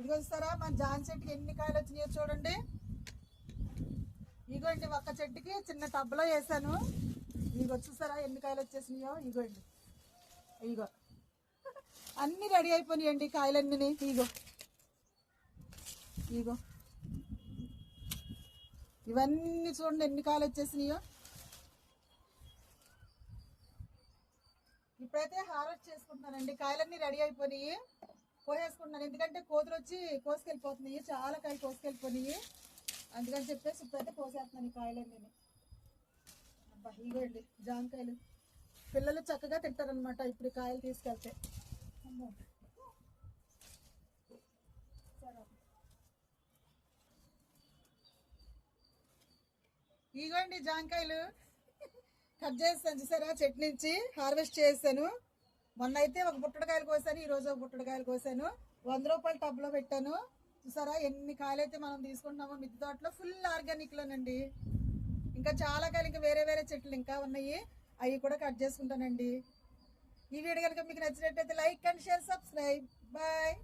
ఇదిగో చూస్తారా? మన జాన్ చెట్టుకి ఎన్ని కాయలు వచ్చినాయో చూడండి. ఇగోండి ఒక్క చెట్టుకి చిన్న టబ్లో వేసాను. ఇగో చూస్తారా ఎన్ని కాయలు వచ్చేసినాయో? ఇగోండి. ఇగో అన్ని రెడీ అయిపోయినాయండి కాయలన్నీ ఇగో ఇగో ఇవన్నీ చూడండి ఎన్ని కాయలు వచ్చేసినాయో. ఇప్పుడైతే హార్వెస్ట్ చేసుకుంటున్నానండి. కాయలన్నీ రెడీ అయిపోయినాయి. కోసేసుకుంటున్నాను ఎందుకంటే కోతులు వచ్చి కోసుకెళ్ళిపోతున్నాయి. చాలా కాయలు కోసుకెళ్ళిపోయినాయి. అందుకని చెప్పేసి ఇప్పుడైతే కోసేస్తున్నాను ఈ కాయలన్నీ అబ్బా ఇగోండి జామకాయలు పిల్లలు చక్కగా తింటారనమాట ఇప్పుడు కాయలు తీసుకెళ్తే. ఇగోండి జాంకాయలు. కట్ చేస్తాను చూసారా? చెట్టు నుంచి హార్వెస్ట్ చేస్తాను. మొన్న అయితే ఒక బుట్టడకాయలు కోసాను ఈ రోజు ఒక బుట్టడకాయలు కోసాను. వంద రూపాయల టబ్లో పెట్టాను. చూసారా ఎన్ని కాయలు అయితే మనం తీసుకుంటున్నామో మిద్దె తోటలో ఫుల్ ఆర్గానిక్ లోనండి ఇంకా చాలా కాయలు ఇంకా వేరే వేరే చెట్లు ఇంకా ఉన్నాయి. అవి కూడా కట్ చేసుకుంటానండి. ఈ వీడియో కనుక మీకు నచ్చినట్టయితే like and share subscribe. Bye.